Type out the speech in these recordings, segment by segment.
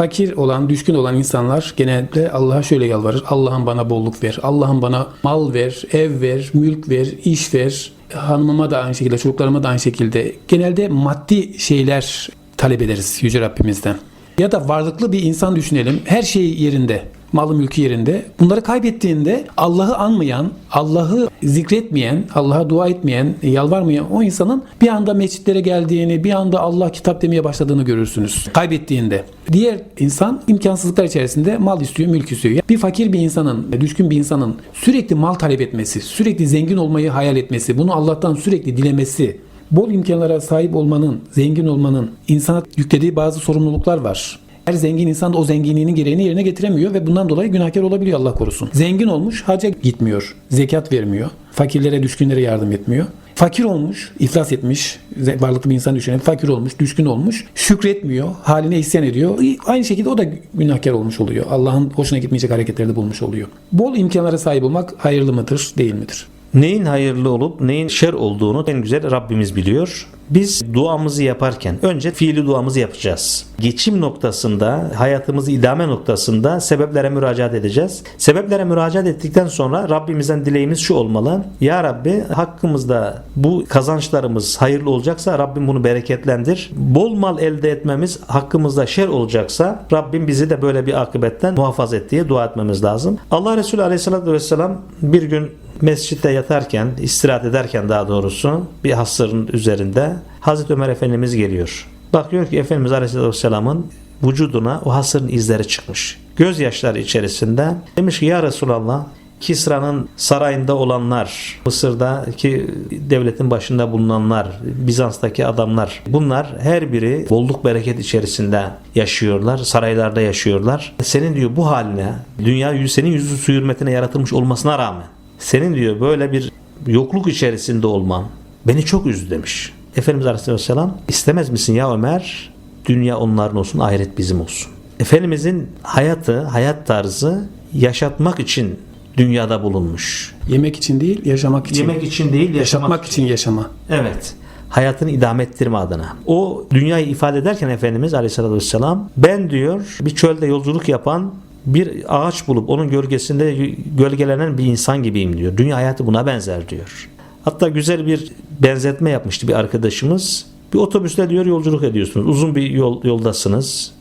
Fakir olan, düşkün olan insanlar genelde Allah'a şöyle yalvarır. Allah'ım bana bolluk ver. Allah'ım bana mal ver, ev ver, mülk ver, iş ver. Hanımıma da aynı şekilde, çocuklarıma da aynı şekilde. Genelde maddi şeyler talep ederiz Yüce Rabbimizden. Ya da varlıklı bir insan düşünelim. Her şey yerinde. Malı mülkü yerinde. Bunları kaybettiğinde Allah'ı anmayan, Allah'ı zikretmeyen, Allah'a dua etmeyen, yalvarmayan o insanın bir anda mescitlere geldiğini, bir anda Allah kitap demeye başladığını görürsünüz. Kaybettiğinde. Diğer insan imkansızlıklar içerisinde mal istiyor, mülk istiyor. Bir fakir bir insanın, düşkün bir insanın sürekli mal talep etmesi, sürekli zengin olmayı hayal etmesi, bunu Allah'tan sürekli dilemesi, bol imkanlara sahip olmanın, zengin olmanın insana yüklediği bazı sorumluluklar var. Her zengin insan da o zenginliğinin gereğini yerine getiremiyor ve bundan dolayı günahkar olabiliyor Allah korusun. Zengin olmuş hacca gitmiyor, zekat vermiyor, fakirlere, düşkünlere yardım etmiyor. Fakir olmuş, iflas etmiş, varlıklı bir insan düşünelim, fakir olmuş, düşkün olmuş, şükretmiyor, haline isyan ediyor. Aynı şekilde o da günahkar olmuş oluyor. Allah'ın hoşuna gitmeyecek hareketlerde bulmuş oluyor. Bol imkanlara sahip olmak hayırlı mıdır, değil midir? Neyin hayırlı olup neyin şer olduğunu en güzel Rabbimiz biliyor. Biz duamızı yaparken önce fiili duamızı yapacağız. Geçim noktasında, hayatımızı idame noktasında sebeplere müracaat edeceğiz. Sebeplere müracaat ettikten sonra Rabbimizden dileğimiz şu olmalı. Ya Rabbi hakkımızda bu kazançlarımız hayırlı olacaksa Rabbim bunu bereketlendir. Bol mal elde etmemiz hakkımızda şer olacaksa Rabbim bizi de böyle bir akıbetten muhafaza et diye dua etmemiz lazım. Allah Resulü Aleyhisselatü Vesselam bir gün mescitte yatarken, istirahat ederken daha doğrusu bir hasırın üzerinde Hazreti Ömer Efendimiz geliyor. Bakıyor ki Efendimiz Aleyhisselam'ın vücuduna o hasırın izleri çıkmış. Gözyaşları içerisinde demiş ki ya Resulallah Kisra'nın sarayında olanlar, Mısır'daki devletin başında bulunanlar, Bizans'taki adamlar bunlar her biri bolluk bereket içerisinde yaşıyorlar, saraylarda yaşıyorlar. Senin diyor bu haline, dünya senin yüzü su hürmetine yaratılmış olmasına rağmen senin diyor böyle bir yokluk içerisinde olman beni çok üzdü demiş. Efendimiz Aleyhisselam istemez misin ya Ömer? Dünya onların olsun, ahiret bizim olsun. Efendimizin hayatı, hayat tarzı yaşatmak için dünyada bulunmuş. Yemek için değil, yaşamak için. Yemek için değil, yaşamak, yaşatmak için yaşama. Evet. Hayatını idame ettirme adına. O dünyayı ifade ederken Efendimiz Aleyhisselatü Vesselam ben diyor bir çölde yolculuk yapan bir ağaç bulup onun gölgesinde gölgelenen bir insan gibiyim diyor. Dünya hayatı buna benzer diyor. Hatta güzel bir benzetme yapmıştı bir arkadaşımız. Bir otobüsle diyor yolculuk ediyorsunuz. Uzun bir yol, yoldasınız.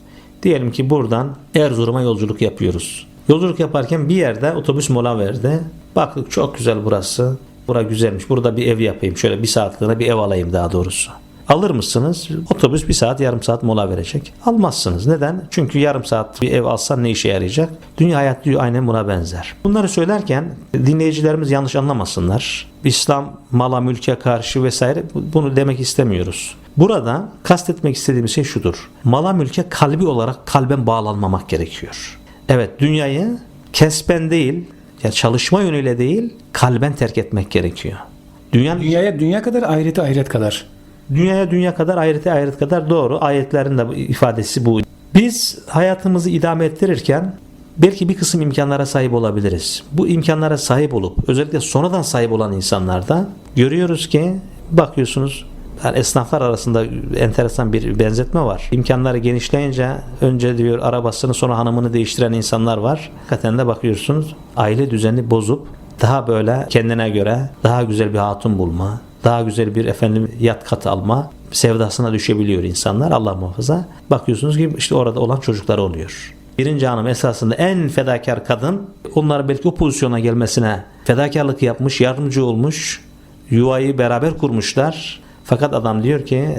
Diyelim ki buradan Erzurum'a yolculuk yapıyoruz. Yolculuk yaparken bir yerde otobüs mola verdi. Baktık çok güzel burası. Bura güzelmiş. Burada bir ev yapayım. Şöyle bir saatliğine bir ev alayım daha doğrusu. Alır mısınız? Otobüs bir saat yarım saat mola verecek. Almazsınız. Neden? Çünkü yarım saat bir ev alsan ne işe yarayacak? Dünya hayat diyor aynen buna benzer. Bunları söylerken dinleyicilerimiz yanlış anlamasınlar. İslam mala mülke karşı vesaire bunu demek istemiyoruz. Burada kastetmek istediğimiz şey şudur. Mala mülke kalbi olarak kalben bağlanmamak gerekiyor. Evet dünyayı kesben değil, ya çalışma yönüyle değil, kalben terk etmek gerekiyor. Dünyanın Dünyaya dünya kadar, ahirete ahiret kadar. Dünyaya dünya kadar, ahirete ahiret kadar doğru. Ayetlerin de ifadesi bu. Biz hayatımızı idame ettirirken belki bir kısım imkanlara sahip olabiliriz. Bu imkanlara sahip olup özellikle sonradan sahip olan insanlarda görüyoruz ki bakıyorsunuz yani esnaflar arasında enteresan bir benzetme var. İmkanları genişleyince önce diyor arabasını sonra hanımını değiştiren insanlar var. Hakikaten de bakıyorsunuz aile düzeni bozup daha böyle kendine göre daha güzel bir hatun bulma, daha güzel bir efendim yat katı alma sevdasına düşebiliyor insanlar Allah muhafaza. Bakıyorsunuz ki işte orada olan çocuklar oluyor. Birinci hanım esasında en fedakar kadın onların belki o pozisyona gelmesine fedakarlık yapmış, yardımcı olmuş, yuvayı beraber kurmuşlar. Fakat adam diyor ki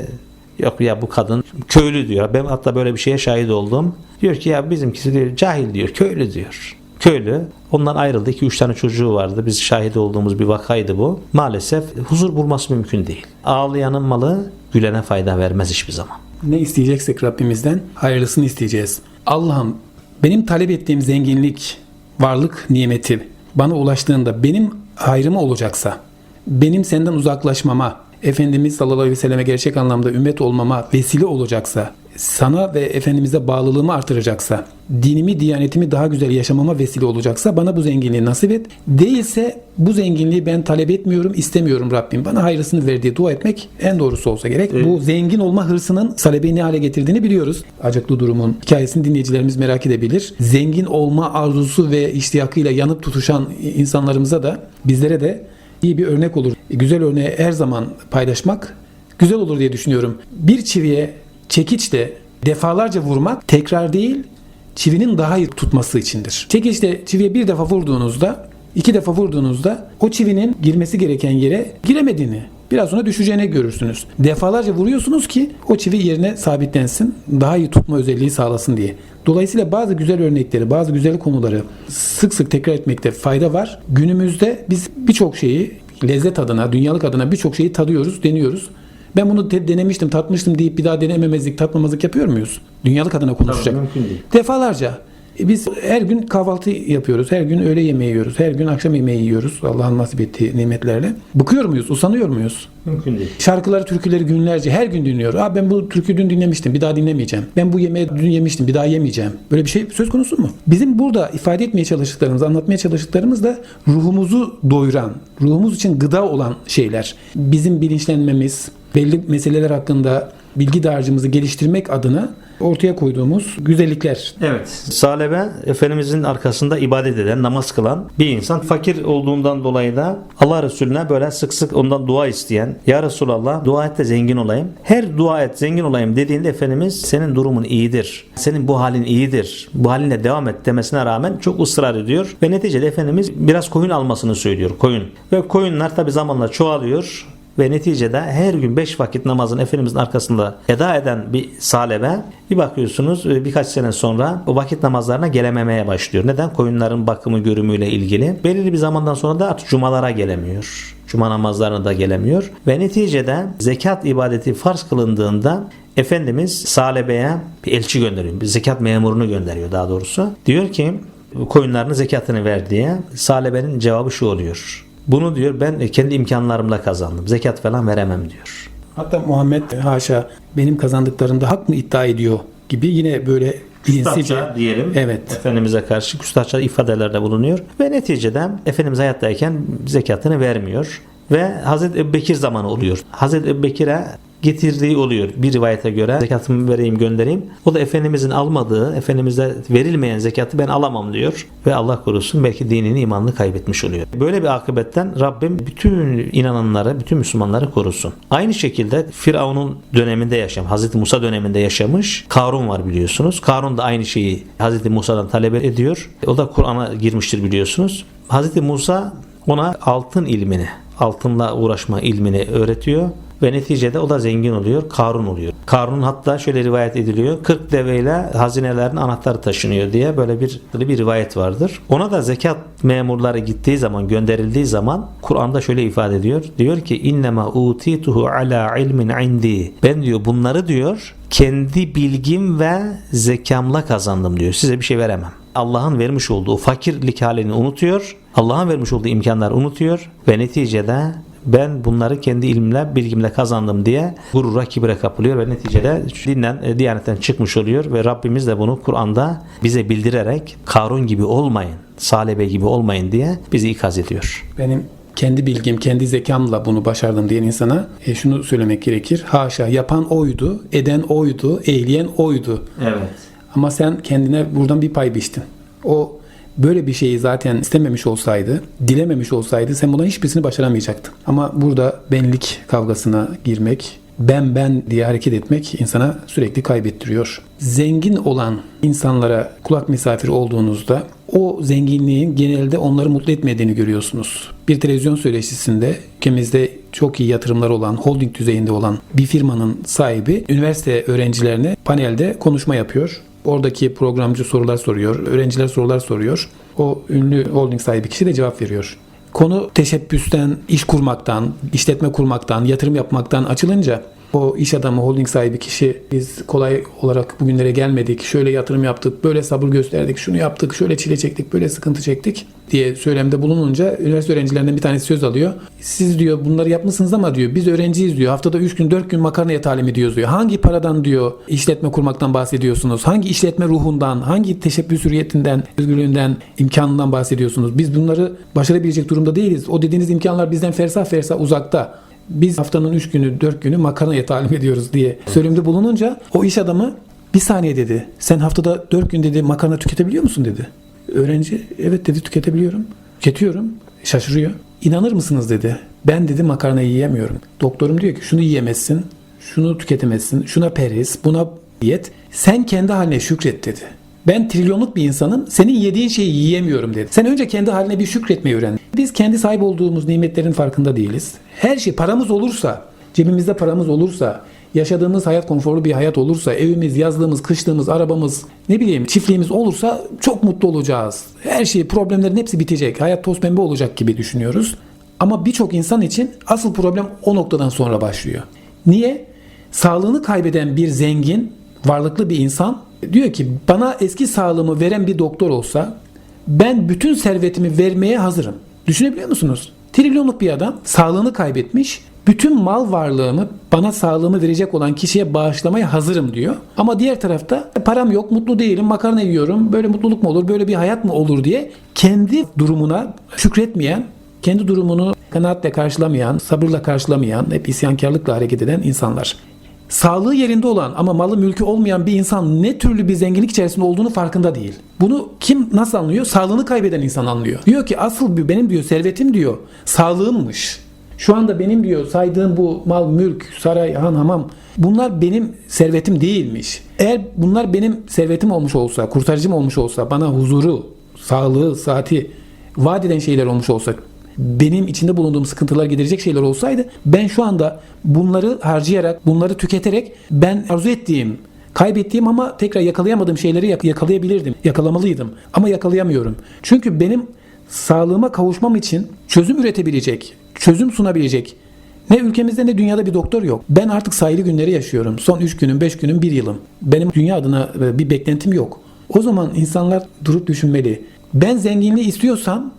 yok ya bu kadın köylü diyor. Ben hatta böyle bir şeye şahit oldum. Diyor ki ya bizimkisi diyor cahil diyor, köylü diyor. Köylü ondan ayrıldı. 2-3 tane çocuğu vardı. Biz şahit olduğumuz bir vakaydı bu. Maalesef huzur bulması mümkün değil. Ağlayanın malı gülene fayda vermez hiçbir zaman. Ne isteyeceksek Rabbimizden hayırlısını isteyeceğiz. Allah'ım benim talep ettiğim zenginlik, varlık nimeti bana ulaştığında benim hayrıma olacaksa, benim senden uzaklaşmama, Efendimiz sallallahu aleyhi ve selleme gerçek anlamda ümmet olmama vesile olacaksa, sana ve Efendimiz'e bağlılığımı artıracaksa, dinimi, diyanetimi daha güzel yaşamama vesile olacaksa bana bu zenginliği nasip et. Değilse bu zenginliği ben talep etmiyorum, istemiyorum Rabbim. Bana hayırlısını ver diye dua etmek en doğrusu olsa gerek. Bu zengin olma hırsının talebeyi ne hale getirdiğini biliyoruz. Acıklı durumun hikayesini dinleyicilerimiz merak edebilir. Zengin olma arzusu ve iştiyakıyla yanıp tutuşan insanlarımıza da bizlere de iyi bir örnek olur. Güzel örneği her zaman paylaşmak güzel olur diye düşünüyorum. Bir çiviye çekiçle defalarca vurmak tekrar değil, çivinin daha iyi tutması içindir. Çekiçle çiviye bir defa vurduğunuzda, iki defa vurduğunuzda o çivinin girmesi gereken yere giremediğini, biraz sonra düşeceğini görürsünüz. Defalarca vuruyorsunuz ki o çivi yerine sabitlensin, daha iyi tutma özelliği sağlasın diye. Dolayısıyla bazı güzel örnekleri, bazı güzel konuları sık sık tekrar etmekte fayda var. Günümüzde biz birçok şeyi lezzet adına, dünyalık adına birçok şeyi tadıyoruz, deniyoruz. Ben bunu de- denemiştim, tatmıştım deyip bir daha denememezlik, tatmamazlık yapıyor muyuz? Dünyalık adına konuşacak. mümkün değil. Defalarca. E Biz her gün kahvaltı yapıyoruz, her gün öğle yemeği yiyoruz, her gün akşam yemeği yiyoruz Allah'ın nasip ettiği nimetlerle. Bıkıyor muyuz, usanıyor muyuz? Mümkün değil. Şarkıları, türküleri günlerce her gün dinliyor. Aa ben bu türküyü dün dinlemiştim, bir daha dinlemeyeceğim. Ben bu yemeği dün yemiştim, bir daha yemeyeceğim. Böyle bir şey söz konusu mu? Bizim burada ifade etmeye çalıştıklarımız, anlatmaya çalıştıklarımız da ruhumuzu doyuran, ruhumuz için gıda olan şeyler. Bizim bilinçlenmemiz, belli meseleler hakkında bilgi dağarcığımızı geliştirmek adına ortaya koyduğumuz güzellikler. Evet. Salebe Efendimizin arkasında ibadet eden, namaz kılan bir insan. Fakir olduğundan dolayı da Allah Resulüne böyle sık sık ondan dua isteyen. Ya Resulallah dua et de zengin olayım. Her dua et zengin olayım dediğinde Efendimiz senin durumun iyidir. Senin bu halin iyidir. Bu halinle devam et demesine rağmen çok ısrar ediyor. Ve neticede Efendimiz biraz koyun almasını söylüyor. Koyun. Ve koyunlar tabi zamanla çoğalıyor. Ve neticede her gün 5 vakit namazın Efendimizin arkasında eda eden bir salebe bir bakıyorsunuz e, birkaç sene sonra o vakit namazlarına gelememeye başlıyor. Neden? Koyunların bakımı görümüyle ilgili. Belirli bir zamandan sonra da artık cumalara gelemiyor. Cuma namazlarına da gelemiyor. Ve neticede zekat ibadeti farz kılındığında Efendimiz salebeye bir elçi gönderiyor. Bir zekat memurunu gönderiyor daha doğrusu. Diyor ki koyunlarının zekatını ver diye. Salebenin cevabı şu oluyor. Bunu diyor ben kendi imkanlarımla kazandım. Zekat falan veremem diyor. Hatta Muhammed haşa benim kazandıklarımda hak mı iddia ediyor gibi yine böyle Küstahça diyelim. Evet. Efendimiz'e karşı küstahça ifadelerde bulunuyor. Ve neticede Efendimiz hayattayken zekatını vermiyor. Ve Hazreti Ebubekir zamanı oluyor. Hazreti Ebubekir'e getirdiği oluyor. Bir rivayete göre zekatımı vereyim göndereyim. O da Efendimizin almadığı, Efendimiz'e verilmeyen zekatı ben alamam diyor. Ve Allah korusun belki dinini imanını kaybetmiş oluyor. Böyle bir akıbetten Rabbim bütün inananları, bütün Müslümanları korusun. Aynı şekilde Firavun'un döneminde yaşam, Hazreti Musa döneminde yaşamış Karun var biliyorsunuz. Karun da aynı şeyi Hazreti Musa'dan talep ediyor. O da Kur'an'a girmiştir biliyorsunuz. Hazreti Musa ona altın ilmini, altınla uğraşma ilmini öğretiyor ve neticede o da zengin oluyor, Karun oluyor. Karun hatta şöyle rivayet ediliyor. 40 deveyle hazinelerin anahtarı taşınıyor diye böyle bir bir rivayet vardır. Ona da zekat memurları gittiği zaman, gönderildiği zaman Kur'an'da şöyle ifade ediyor. Diyor ki innema utituhu ala ilmin indi. Ben diyor bunları diyor kendi bilgim ve zekamla kazandım diyor. Size bir şey veremem. Allah'ın vermiş olduğu fakirlik halini unutuyor. Allah'ın vermiş olduğu imkanları unutuyor ve neticede ben bunları kendi ilimle, bilgimle kazandım diye gurura, kibre kapılıyor ve neticede dinden, e, diyanetten çıkmış oluyor ve Rabbimiz de bunu Kur'an'da bize bildirerek Karun gibi olmayın, Salebe gibi olmayın diye bizi ikaz ediyor. benim kendi bilgim, kendi zekamla bunu başardım diyen insana e, şunu söylemek gerekir. Haşa yapan oydu, eden oydu, eğleyen oydu. Evet. Ama sen kendine buradan bir pay biçtin. O böyle bir şeyi zaten istememiş olsaydı, dilememiş olsaydı sen bunların hiçbirisini başaramayacaktın. Ama burada benlik kavgasına girmek, ben ben diye hareket etmek insana sürekli kaybettiriyor. Zengin olan insanlara kulak misafiri olduğunuzda o zenginliğin genelde onları mutlu etmediğini görüyorsunuz. Bir televizyon söyleşisinde ülkemizde çok iyi yatırımlar olan, holding düzeyinde olan bir firmanın sahibi üniversite öğrencilerine panelde konuşma yapıyor. Oradaki programcı sorular soruyor, öğrenciler sorular soruyor. O ünlü holding sahibi kişi de cevap veriyor. Konu teşebbüsten, iş kurmaktan, işletme kurmaktan, yatırım yapmaktan açılınca o iş adamı, holding sahibi kişi biz kolay olarak bugünlere gelmedik, şöyle yatırım yaptık, böyle sabır gösterdik, şunu yaptık, şöyle çile çektik, böyle sıkıntı çektik. Diye söylemde bulununca üniversite öğrencilerinden bir tanesi söz alıyor. Siz diyor bunları yapmışsınız ama diyor biz öğrenciyiz diyor. Haftada 3 gün 4 gün makarnaya talim ediyoruz diyor. Hangi paradan diyor işletme kurmaktan bahsediyorsunuz? Hangi işletme ruhundan, hangi teşebbüs hürriyetinden, özgürlüğünden, imkanından bahsediyorsunuz? Biz bunları başarabilecek durumda değiliz. O dediğiniz imkanlar bizden fersah fersah uzakta. Biz haftanın 3 günü 4 günü makarnaya talim ediyoruz diye söylemde bulununca o iş adamı bir saniye dedi. Sen haftada 4 gün dedi makarna tüketebiliyor musun dedi. Öğrenci evet dedi tüketebiliyorum. Tüketiyorum. Şaşırıyor. İnanır mısınız dedi. Ben dedi makarnayı yiyemiyorum. Doktorum diyor ki şunu yiyemezsin. Şunu tüketemezsin. Şuna periz. Buna diyet. Sen kendi haline şükret dedi. Ben trilyonluk bir insanım. Senin yediğin şeyi yiyemiyorum dedi. Sen önce kendi haline bir şükretmeyi öğren. Biz kendi sahip olduğumuz nimetlerin farkında değiliz. Her şey paramız olursa, cebimizde paramız olursa, yaşadığımız hayat konforlu bir hayat olursa, evimiz, yazlığımız, kışlığımız, arabamız, ne bileyim çiftliğimiz olursa çok mutlu olacağız. Her şey, problemlerin hepsi bitecek. Hayat toz pembe olacak gibi düşünüyoruz. Ama birçok insan için asıl problem o noktadan sonra başlıyor. Niye? Sağlığını kaybeden bir zengin, varlıklı bir insan diyor ki bana eski sağlığımı veren bir doktor olsa ben bütün servetimi vermeye hazırım. Düşünebiliyor musunuz? Trilyonluk bir adam sağlığını kaybetmiş. Bütün mal varlığımı bana sağlığımı verecek olan kişiye bağışlamaya hazırım diyor. Ama diğer tarafta "E, param yok, mutlu değilim, makarna yiyorum. Böyle mutluluk mu olur, böyle bir hayat mı olur diye kendi durumuna şükretmeyen, kendi durumunu kanaatle karşılamayan, sabırla karşılamayan, hep isyankarlıkla hareket eden insanlar. Sağlığı yerinde olan ama malı mülkü olmayan bir insan ne türlü bir zenginlik içerisinde olduğunu farkında değil. Bunu kim nasıl anlıyor? Sağlığını kaybeden insan anlıyor. Diyor ki asıl benim diyor servetim diyor sağlığımmış. Şu anda benim diyor saydığım bu mal, mülk, saray, han, hamam bunlar benim servetim değilmiş. Eğer bunlar benim servetim olmuş olsa, kurtarıcım olmuş olsa, bana huzuru, sağlığı, saati vaat eden şeyler olmuş olsa, benim içinde bulunduğum sıkıntılar giderecek şeyler olsaydı ben şu anda bunları harcayarak, bunları tüketerek ben arzu ettiğim, kaybettiğim ama tekrar yakalayamadığım şeyleri yak- yakalayabilirdim. Yakalamalıydım ama yakalayamıyorum. Çünkü benim sağlığıma kavuşmam için çözüm üretebilecek, çözüm sunabilecek ne ülkemizde ne dünyada bir doktor yok. Ben artık sayılı günleri yaşıyorum. Son 3 günüm, 5 günüm, 1 yılım. Benim dünya adına e, bir beklentim yok. O zaman insanlar durup düşünmeli. Ben zenginliği istiyorsam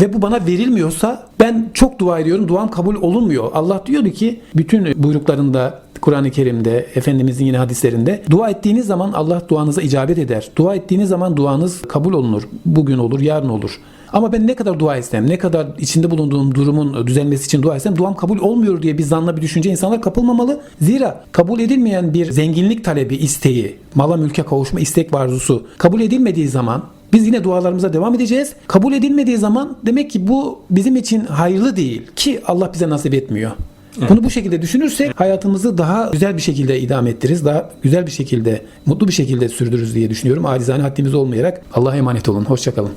ve bu bana verilmiyorsa ben çok dua ediyorum. Duam kabul olunmuyor. Allah diyordu ki bütün buyruklarında Kur'an-ı Kerim'de, Efendimizin yine hadislerinde dua ettiğiniz zaman Allah duanıza icabet eder. Dua ettiğiniz zaman duanız kabul olunur. Bugün olur, yarın olur. Ama ben ne kadar dua etsem, ne kadar içinde bulunduğum durumun düzelmesi için dua etsem duam kabul olmuyor diye bir zanla bir düşünce insanlar kapılmamalı. Zira kabul edilmeyen bir zenginlik talebi, isteği, mala mülke kavuşma istek ve arzusu kabul edilmediği zaman biz yine dualarımıza devam edeceğiz. Kabul edilmediği zaman demek ki bu bizim için hayırlı değil ki Allah bize nasip etmiyor. Bunu bu şekilde düşünürsek hayatımızı daha güzel bir şekilde idame ettiririz. Daha güzel bir şekilde, mutlu bir şekilde sürdürürüz diye düşünüyorum. Acizane haddimiz olmayarak Allah'a emanet olun. Hoşçakalın.